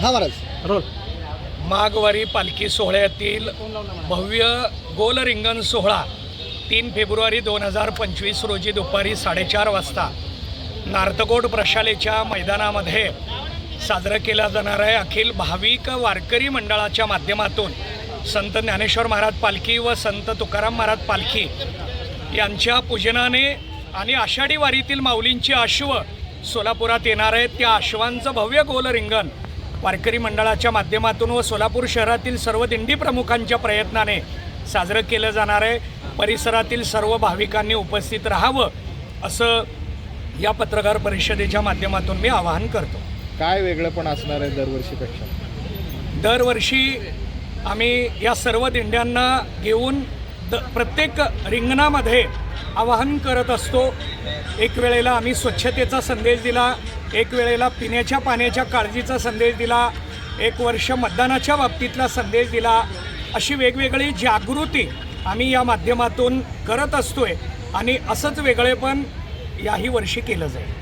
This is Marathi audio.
हा महाराज. रोल. माघवारी पालखी सोहळ्यातील भव्य गोल रिंगण सोहळा तीन फेब्रुवारी दोन हजार पंचवीस रोजी दुपारी साडेचार वाजता नार्तकोट प्रशालेच्या मैदानामध्ये साजरं केला जाणार आहे. अखिल भाविक वारकरी मंडळाच्या माध्यमातून संत ज्ञानेश्वर महाराज पालखी व संत तुकाराम महाराज पालखी यांच्या पूजनाने आणि आषाढी वारीतील माऊलींची अश्व सोलापुरात येणार आहेत. त्या अश्वांचं भव्य गोल रिंगण वारकरी मंडळाच्या माध्यमातून व सोलापूर शहरातील सर्व दिंडी प्रमुखांच्या प्रयत्नाने साजरं केलं जाणार आहे. परिसरातील सर्व भाविकांनी उपस्थित राहावं असं या पत्रकार परिषदेच्या माध्यमातून मी आवाहन करतो. काय वेगळं पण असणार आहे दरवर्षीपेक्षा दरवर्षी आम्ही या सर्व दिंड्यांना घेऊन द प्रत्येक रिंगणामध्ये आवाहन करत असतो. एक वेळेला आम्ही स्वच्छतेचा संदेश दिला एक वेळेला पिण्याच्या पाण्याच्या काळजीचा संदेश दिला एक वर्ष मतदानाच्या बाबतीतला संदेश दिला. अशी वेगवेगळी जागृती आम्ही या माध्यमातून करत असतोय आणि असंच वेगळेपण याही वर्षी केलं जाईल.